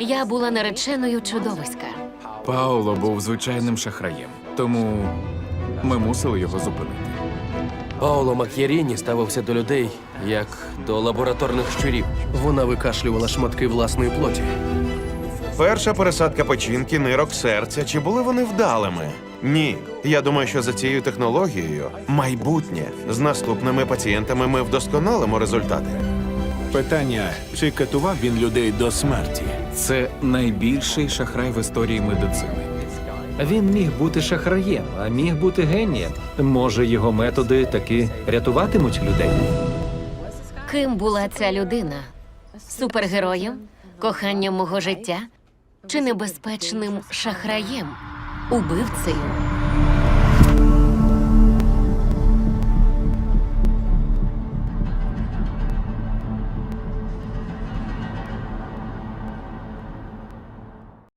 Я була нареченою чудовиська. Пауло був звичайним шахраєм, тому ми мусили його зупинити. Пауло Мак'єріні ставився до людей як до лабораторних щурів. Вона викашлювала шматки власної плоті. Перша пересадка печінки, нирок, серця. Чи були вони вдалими? Ні. Я думаю, що за цією технологією майбутнє з наступними пацієнтами ми вдосконалимо результати. Питання, чи катував він людей до смерті? Це найбільший шахрай в історії медицини. Він міг бути шахраєм, а міг бути генієм. Може, його методи таки рятуватимуть людей. Ким була ця людина? Супергероєм? Коханням мого життя? Чи небезпечним шахраєм? Убивцею?